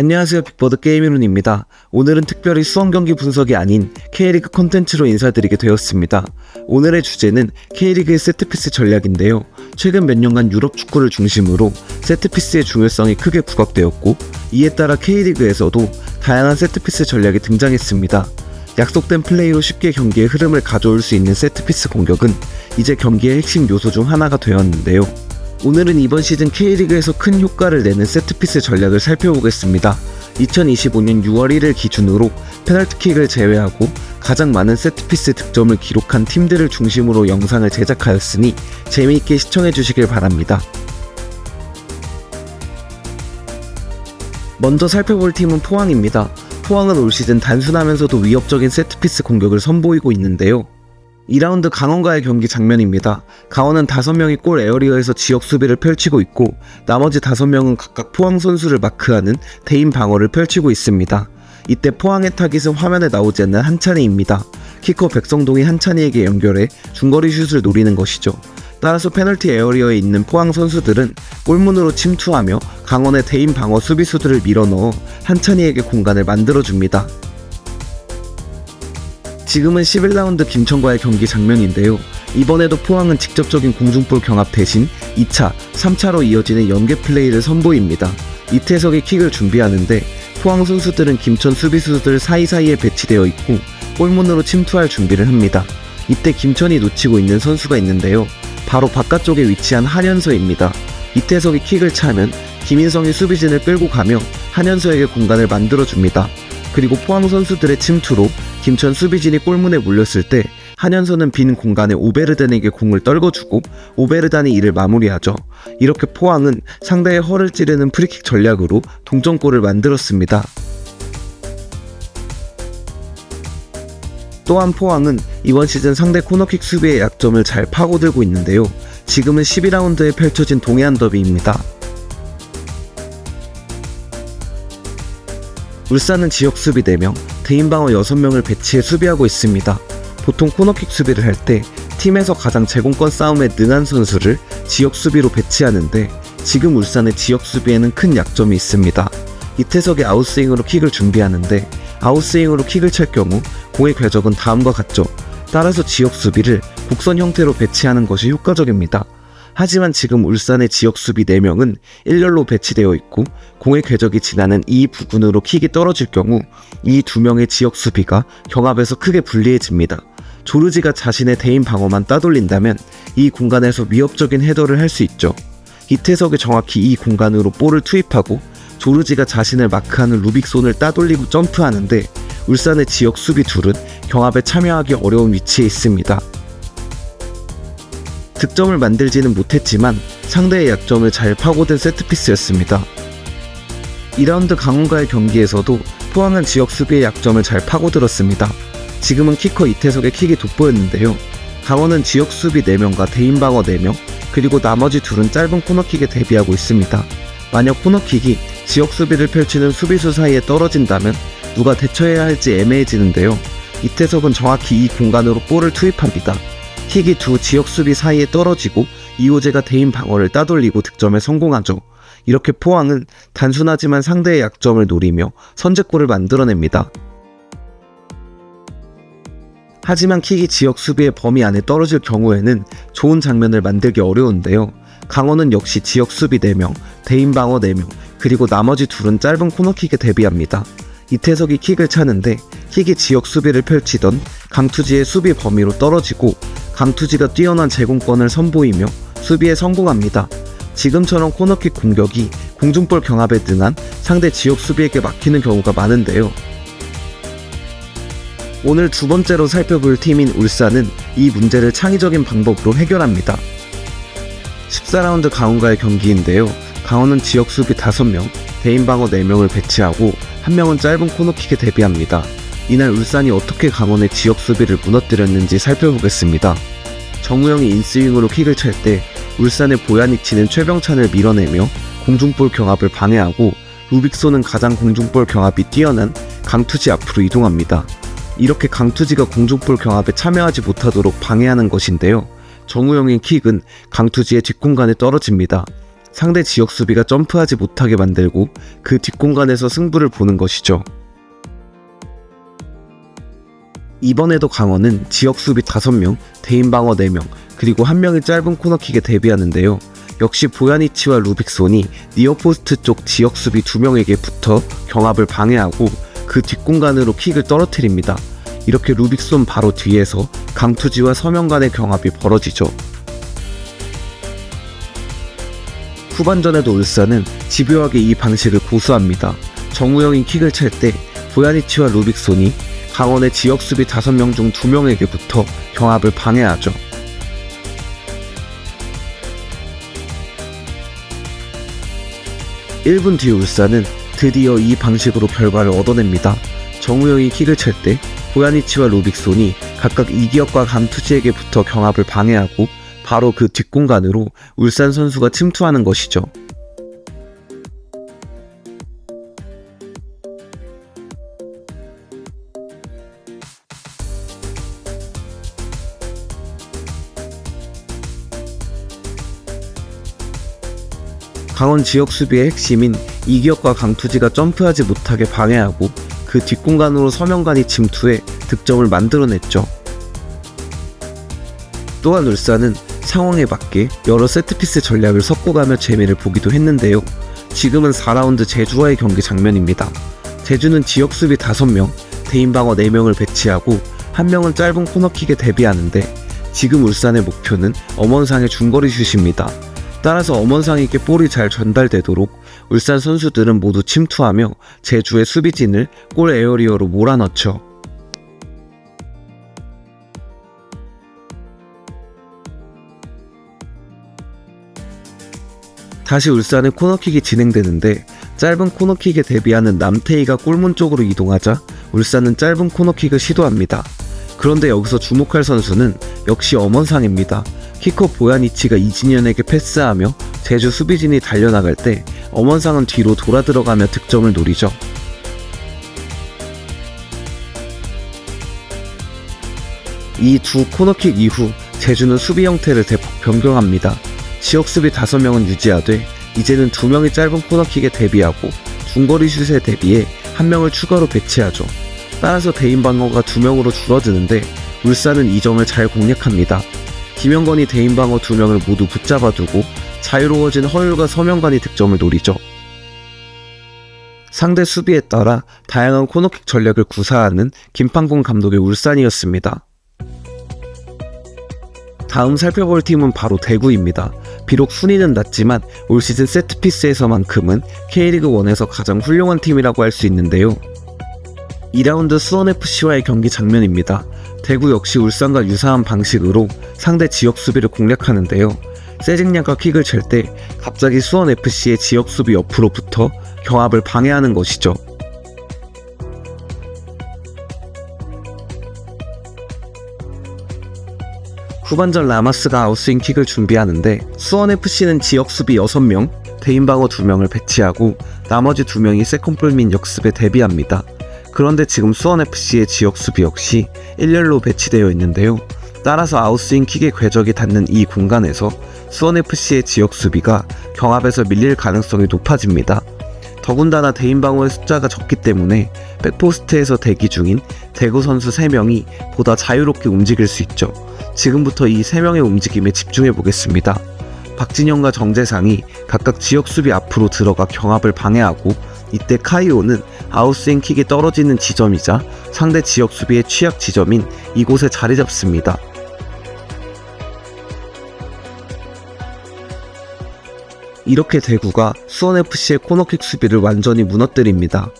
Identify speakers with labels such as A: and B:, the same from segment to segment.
A: 안녕하세요 빅버드 게이미룬입니다. 오늘은 특별히 수원 경기 분석이 아닌 K리그 콘텐츠로 인사드리게 되었습니다. 오늘의 주제는 K리그의 세트피스 전략인데요. 최근 몇 년간 유럽 축구를 중심으로 세트피스의 중요성이 크게 부각되었고 이에 따라 K리그에서도 다양한 세트피스 전략이 등장했습니다. 약속된 플레이로 쉽게 경기의 흐름을 가져올 수 있는 세트피스 공격은 이제 경기의 핵심 요소 중 하나가 되었는데요. 오늘은 이번 시즌 K리그에서 큰 효과를 내는 세트피스 전략을 살펴보겠습니다. 2025년 6월 1일 기준으로 페널티킥을 제외하고 가장 많은 세트피스 득점을 기록한 팀들을 중심으로 영상을 제작하였으니 재미있게 시청해 주시길 바랍니다. 먼저 살펴볼 팀은 포항입니다. 포항은 올 시즌 단순하면서도 위협적인 세트피스 공격을 선보이고 있는데요. 2라운드 강원과의 경기 장면입니다. 강원은 5명이 골 에어리어에서 지역 수비를 펼치고 있고 나머지 5명은 각각 포항 선수를 마크하는 대인 방어를 펼치고 있습니다. 이때 포항의 타깃은 화면에 나오지 않는 한찬희입니다. 키커 백성동이 한찬희에게 연결해 중거리 슛을 노리는 것이죠. 따라서 페널티 에어리어에 있는 포항 선수들은 골문으로 침투하며 강원의 대인 방어 수비수들을 밀어넣어 한찬희에게 공간을 만들어줍니다. 지금은 11라운드 김천과의 경기 장면인데요. 이번에도 포항은 직접적인 공중볼 경합 대신 2차, 3차로 이어지는 연계 플레이를 선보입니다. 이태석이 킥을 준비하는데 포항 선수들은 김천 수비수들 사이사이에 배치되어 있고 골문으로 침투할 준비를 합니다. 이때 김천이 놓치고 있는 선수가 있는데요. 바로 바깥쪽에 위치한 한현서입니다. 이태석이 킥을 차면 김인성이 수비진을 끌고 가며 한현서에게 공간을 만들어줍니다. 그리고 포항 선수들의 침투로 김천 수비진이 골문에 물렸을 때 한현서는 빈 공간에 오베르단에게 공을 떨궈주고 오베르단이 이를 마무리하죠. 이렇게 포항은 상대의 허를 찌르는 프리킥 전략으로 동점골을 만들었습니다. 또한 포항은 이번 시즌 상대 코너킥 수비의 약점을 잘 파고들고 있는데요. 지금은 12라운드에 펼쳐진 동해안 더비입니다. 울산은 지역 수비 4명, 대인방어 6명을 배치해 수비하고 있습니다. 보통 코너킥 수비를 할 때 팀에서 가장 제공권 싸움에 능한 선수를 지역 수비로 배치하는데 지금 울산의 지역 수비에는 큰 약점이 있습니다. 이태석이 아웃스윙으로 킥을 준비하는데 아웃스윙으로 킥을 찰 경우 공의 궤적은 다음과 같죠. 따라서 지역 수비를 곡선 형태로 배치하는 것이 효과적입니다. 하지만 지금 울산의 지역 수비 4명은 일렬로 배치되어 있고 공의 궤적이 지나는 이 부근으로 킥이 떨어질 경우 이 두 명의 지역 수비가 경합에서 크게 불리해집니다. 조르지가 자신의 대인 방어만 따돌린다면 이 공간에서 위협적인 헤더를 할 수 있죠. 이태석이 정확히 이 공간으로 볼을 투입하고 조르지가 자신을 마크하는 루빅손을 따돌리고 점프하는데 울산의 지역 수비 둘은 경합에 참여하기 어려운 위치에 있습니다. 득점을 만들지는 못했지만 상대의 약점을 잘 파고든 세트피스였습니다. 2라운드 강원과의 경기에서도 포항은 지역 수비의 약점을 잘 파고들었습니다. 지금은 키커 이태석의 킥이 돋보였는데요. 강원은 지역 수비 4명과 대인 방어 4명, 그리고 나머지 둘은 짧은 코너킥에 대비하고 있습니다. 만약 코너킥이 지역 수비를 펼치는 수비수 사이에 떨어진다면 누가 대처해야 할지 애매해지는데요. 이태석은 정확히 이 공간으로 볼을 투입합니다. 킥이 두 지역 수비 사이에 떨어지고 이호재가 대인 방어를 따돌리고 득점에 성공하죠. 이렇게 포항은 단순하지만 상대의 약점을 노리며 선제골을 만들어냅니다. 하지만 킥이 지역 수비의 범위 안에 떨어질 경우에는 좋은 장면을 만들기 어려운데요. 강원은 역시 지역 수비 4명, 대인 방어 4명, 그리고 나머지 둘은 짧은 코너킥에 대비합니다. 이태석이 킥을 차는데 킥이 지역 수비를 펼치던 강투지의 수비 범위로 떨어지고 강투지가 뛰어난 제공권을 선보이며 수비에 성공합니다. 지금처럼 코너킥 공격이 공중볼 경합에 능한 상대 지역 수비에게 막히는 경우가 많은데요. 오늘 두 번째로 살펴볼 팀인 울산은 이 문제를 창의적인 방법으로 해결합니다. 14라운드 강원과의 경기인데요. 강원은 지역 수비 5명, 대인 방어 4명을 배치하고 한 명은 짧은 코너킥에 대비합니다. 이날 울산이 어떻게 강원의 지역 수비를 무너뜨렸는지 살펴보겠습니다. 정우영이 인스윙으로 킥을 찰 때 울산의 보야니치는 최병찬을 밀어내며 공중볼 경합을 방해하고 루빅소는 가장 공중볼 경합이 뛰어난 강투지 앞으로 이동합니다. 이렇게 강투지가 공중볼 경합에 참여하지 못하도록 방해하는 것인데요. 정우영의 킥은 강투지의 뒷공간에 떨어집니다. 상대 지역 수비가 점프하지 못하게 만들고 그 뒷공간에서 승부를 보는 것이죠. 이번에도 강원은 지역 수비 5명, 대인 방어 4명, 그리고 한 명이 짧은 코너킥에 대비하는데요. 역시 보야니치와 루빅손이 니어포스트 쪽 지역 수비 2명에게 붙어 경합을 방해하고 그 뒷공간으로 킥을 떨어뜨립니다. 이렇게 루빅손 바로 뒤에서 강투지와 서명 간의 경합이 벌어지죠. 후반전에도 울산은 집요하게 이 방식을 고수합니다. 정우영이 킥을 찰 때 보야니치와 루빅손이 강원의 지역 수비 5명 중 2명에게 붙어 경합을 방해하죠. (1분) 뒤 울산은 드디어 이 방식으로 결과를 얻어냅니다. 정우영이 킥을 찰 때 보야니치와 루빅손이 각각 이기혁과 강투지에게 붙어 경합을 방해하고 바로 그 뒷공간으로 울산 선수가 침투하는 것이죠. 강원 지역 수비의 핵심인 이기혁과 강투지가 점프하지 못하게 방해하고 그 뒷공간으로 서명간이 침투해 득점을 만들어냈죠. 또한 울산은 상황에 맞게 여러 세트피스 전략을 섞어가며 재미를 보기도 했는데요. 지금은 4라운드 제주와의 경기 장면입니다. 제주는 지역 수비 5명, 대인 방어 4명을 배치하고 한 명은 짧은 코너킥에 대비하는데 지금 울산의 목표는 엄원상의 중거리 슛입니다. 따라서 엄원상에게 볼이 잘 전달되도록 울산 선수들은 모두 침투하며 제주의 수비진을 골 에어리어로 몰아넣죠. 다시 울산의 코너킥이 진행되는데 짧은 코너킥에 대비하는 남태희가 골문 쪽으로 이동하자 울산은 짧은 코너킥을 시도합니다. 그런데 여기서 주목할 선수는 역시 엄원상입니다. 키커 보야니치가 이진현에게 패스하며 제주 수비진이 달려나갈 때 엄원상은 뒤로 돌아 들어가며 득점을 노리죠. 이 두 코너킥 이후 제주는 수비 형태를 대폭 변경합니다. 지역 수비 5명은 유지하되 이제는 2명이 짧은 코너킥에 대비하고 중거리 슛에 대비해 1명을 추가로 배치하죠. 따라서 대인 방어가 2명으로 줄어드는데 울산은 이 점을 잘 공략합니다. 김영건이 대인 방어 2명을 모두 붙잡아두고 자유로워진 허율과 서명관이 득점을 노리죠. 상대 수비에 따라 다양한 코너킥 전략을 구사하는 김판공 감독의 울산이었습니다. 다음 살펴볼 팀은 바로 대구입니다. 비록 순위는 낮지만 올 시즌 세트피스에서만큼은 K리그 1에서 가장 훌륭한 팀이라고 할 수 있는데요. 2라운드 수원FC와의 경기 장면입니다. 대구 역시 울산과 유사한 방식으로 상대 지역 수비를 공략하는데요. 세징야가 킥을 찰때 갑자기 수원FC의 지역 수비 옆으로 붙어 경합을 방해하는 것이죠. 후반전 라마스가 아웃스윙 킥을 준비하는데 수원FC는 지역 수비 6명, 대인 방어 2명을 배치하고 나머지 2명이 세컨볼 민 역습에 대비합니다. 그런데 지금 수원FC의 지역 수비 역시 일렬로 배치되어 있는데요. 따라서 아웃스윙 킥의 궤적이 닿는 이 공간에서 수원FC의 지역 수비가 경합에서 밀릴 가능성이 높아집니다. 더군다나 대인 방어의 숫자가 적기 때문에 백포스트에서 대기 중인 대구 선수 3명이 보다 자유롭게 움직일 수 있죠. 지금부터 이 3명의 움직임에 집중해 보겠습니다. 박진영과 정재상이 각각 지역 수비 앞으로 들어가 경합을 방해하고 이때 카이오는 아웃스윙 킥이 떨어지는 지점이자 상대 지역 수비의 취약 지점인 이곳에 자리 잡습니다. 이렇게 대구가 수원FC의 코너킥 수비를 완전히 무너뜨립니다.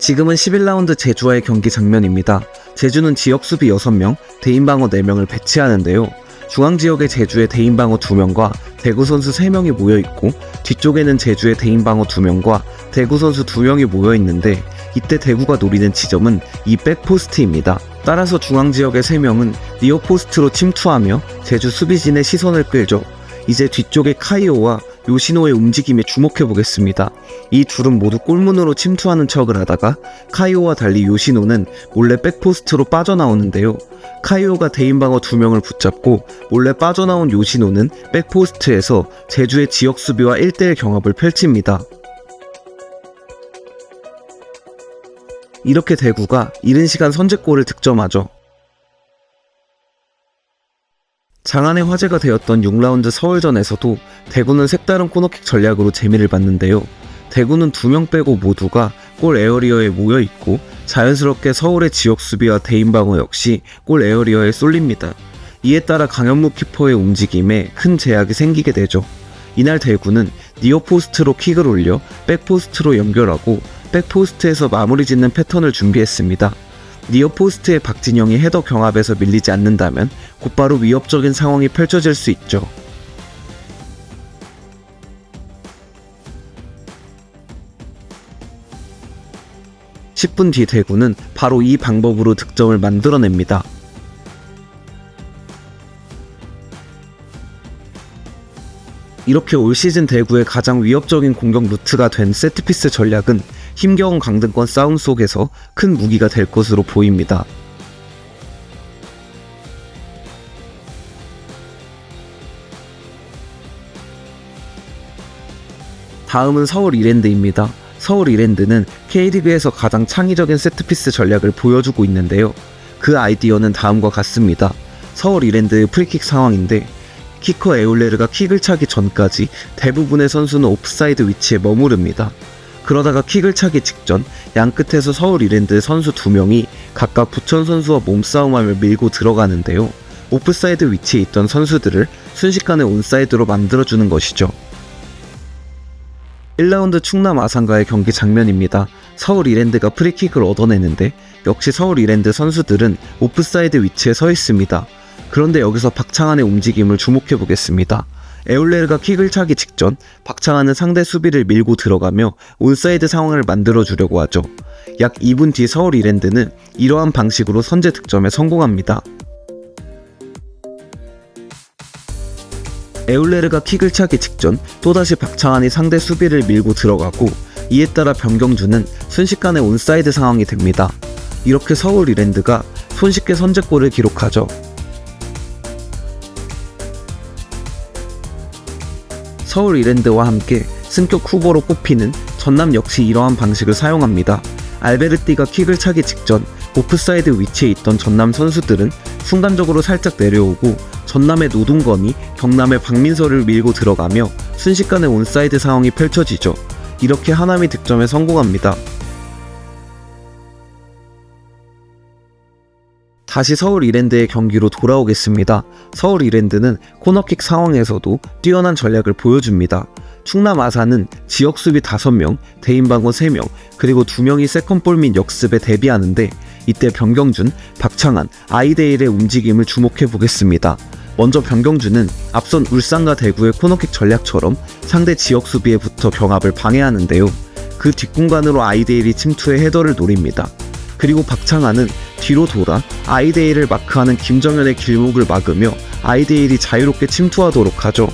A: 지금은 11라운드 제주와의 경기 장면입니다. 제주는 지역 수비 6명, 대인 방어 4명을 배치하는데요. 중앙 지역의 제주의 대인 방어 2명과 대구 선수 3명이 모여 있고 뒤쪽에는 제주의 대인 방어 2명과 대구 선수 2명이 모여 있는데 이때 대구가 노리는 지점은 이 백포스트입니다. 따라서 중앙 지역의 3명은 니어 포스트로 침투하며 제주 수비진의 시선을 끌죠. 이제 뒤쪽의 카이오와 요시노의 움직임에 주목해 보겠습니다. 이 둘은 모두 골문으로 침투하는 척을 하다가 카이오와 달리 요시노는 몰래 백포스트로 빠져나오는데요. 카이오가 대인방어 두 명을 붙잡고 몰래 빠져나온 요시노는 백포스트에서 제주의 지역 수비와 1대1 경합을 펼칩니다. 이렇게 대구가 이른 시간 선제골을 득점하죠. 장안의 화제가 되었던 6라운드 서울전에서도 대구는 색다른 코너킥 전략으로 재미를 봤는데요. 대구는 두 명 빼고 모두가 골 에어리어에 모여 있고 자연스럽게 서울의 지역 수비와 대인 방어 역시 골 에어리어에 쏠립니다. 이에 따라 강현무 키퍼의 움직임에 큰 제약이 생기게 되죠. 이날 대구는 니어포스트로 킥을 올려 백포스트로 연결하고 백포스트에서 마무리 짓는 패턴을 준비했습니다. 니어포스트의 박진영이 헤더 경합에서 밀리지 않는다면 곧바로 위협적인 상황이 펼쳐질 수 있죠. (10분) 뒤 대구는 바로 이 방법으로 득점을 만들어냅니다. 이렇게 올 시즌 대구의 가장 위협적인 공격 루트가 된 세트피스 전략은 힘겨운 강등권 싸움 속에서 큰 무기가 될 것으로 보입니다. 다음은 서울 이랜드입니다. 서울 이랜드는 K리그에서 가장 창의적인 세트피스 전략을 보여주고 있는데요. 그 아이디어는 다음과 같습니다. 서울 이랜드의 프리킥 상황인데 키커 에올레르가 킥을 차기 전까지 대부분의 선수는 오프사이드 위치에 머무릅니다. 그러다가 킥을 차기 직전 양 끝에서 서울 이랜드 선수 두 명이 각각 부천 선수와 몸싸움하며 밀고 들어가는데요. 오프사이드 위치에 있던 선수들을 순식간에 온사이드로 만들어주는 것이죠. 1라운드 충남 아산과의 경기 장면입니다. 서울 이랜드가 프리킥을 얻어내는데 역시 서울 이랜드 선수들은 오프사이드 위치에 서 있습니다. 그런데 여기서 박창한의 움직임을 주목해 보겠습니다. 에올레르가 킥을 차기 직전 박창한은 상대 수비를 밀고 들어가며 온사이드 상황을 만들어 주려고 하죠. 약 2분 뒤 서울 이랜드는 이러한 방식으로 선제 득점에 성공합니다. 에올레르가 킥을 차기 직전 또다시 박창한이 상대 수비를 밀고 들어가고 이에 따라 변경주는 순식간에 온사이드 상황이 됩니다. 이렇게 서울 이랜드가 손쉽게 선제골을 기록하죠. 서울 이랜드와 함께 승격 후보로 뽑히는 전남 역시 이러한 방식을 사용합니다. 알베르티가 킥을 차기 직전 오프사이드 위치에 있던 전남 선수들은 순간적으로 살짝 내려오고 전남의 노동건이 경남의 박민서를 밀고 들어가며 순식간에 온사이드 상황이 펼쳐지죠. 이렇게 하남이 득점에 성공합니다. 다시 서울 이랜드의 경기로 돌아오겠습니다. 서울 이랜드는 코너킥 상황에서도 뛰어난 전략을 보여줍니다. 충남 아산은 지역 수비 5명, 대인 방어 3명, 그리고 2명이 세컨볼 및 역습에 대비하는데 이때 변경준, 박창한, 아이데일의 움직임을 주목해 보겠습니다. 먼저 변경준은 앞선 울산과 대구의 코너킥 전략처럼 상대 지역 수비에 붙어 경합을 방해하는데요. 그 뒷공간으로 아이데일이 침투해 헤더를 노립니다. 그리고 박창한은 뒤로 돌아 아이데일을 마크하는 김정현의 길목을 막으며 아이데일이 자유롭게 침투하도록 하죠.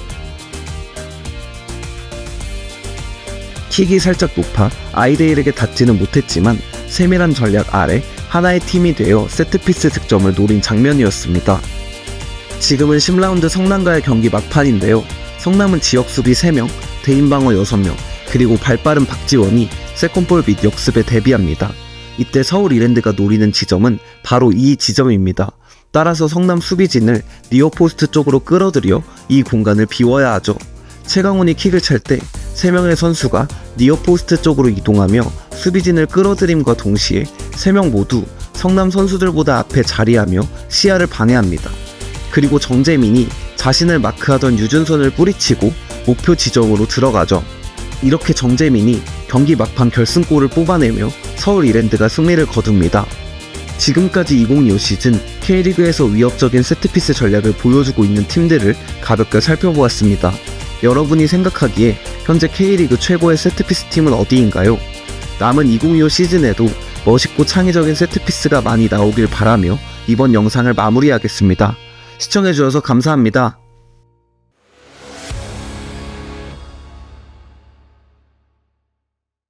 A: 킥이 살짝 높아 아이데일에게 닿지는 못했지만 세밀한 전략 아래 하나의 팀이 되어 세트피스 득점을 노린 장면이었습니다. 지금은 10라운드 성남과의 경기 막판인데요. 성남은 지역 수비 3명, 대인 방어 6명, 그리고 발빠른 박지원이 세컨볼 및 역습에 대비합니다. 이때 서울 이랜드가 노리는 지점은 바로 이 지점입니다. 따라서 성남 수비진을 니어포스트 쪽으로 끌어들여 이 공간을 비워야 하죠. 최강훈이 킥을 찰 때 3명의 선수가 니어포스트 쪽으로 이동하며 수비진을 끌어들임과 동시에 3명 모두 성남 선수들보다 앞에 자리하며 시야를 방해합니다. 그리고 정재민이 자신을 마크하던 유준선을 뿌리치고 목표 지점으로 들어가죠. 이렇게 정재민이 경기 막판 결승골을 뽑아내며 서울 이랜드가 승리를 거둡니다. 지금까지 2025 시즌 K리그에서 위협적인 세트피스 전략을 보여주고 있는 팀들을 가볍게 살펴보았습니다. 여러분이 생각하기에 현재 K리그 최고의 세트피스 팀은 어디인가요? 남은 2025 시즌에도 멋있고 창의적인 세트피스가 많이 나오길 바라며 이번 영상을 마무리하겠습니다. 시청해주셔서 감사합니다.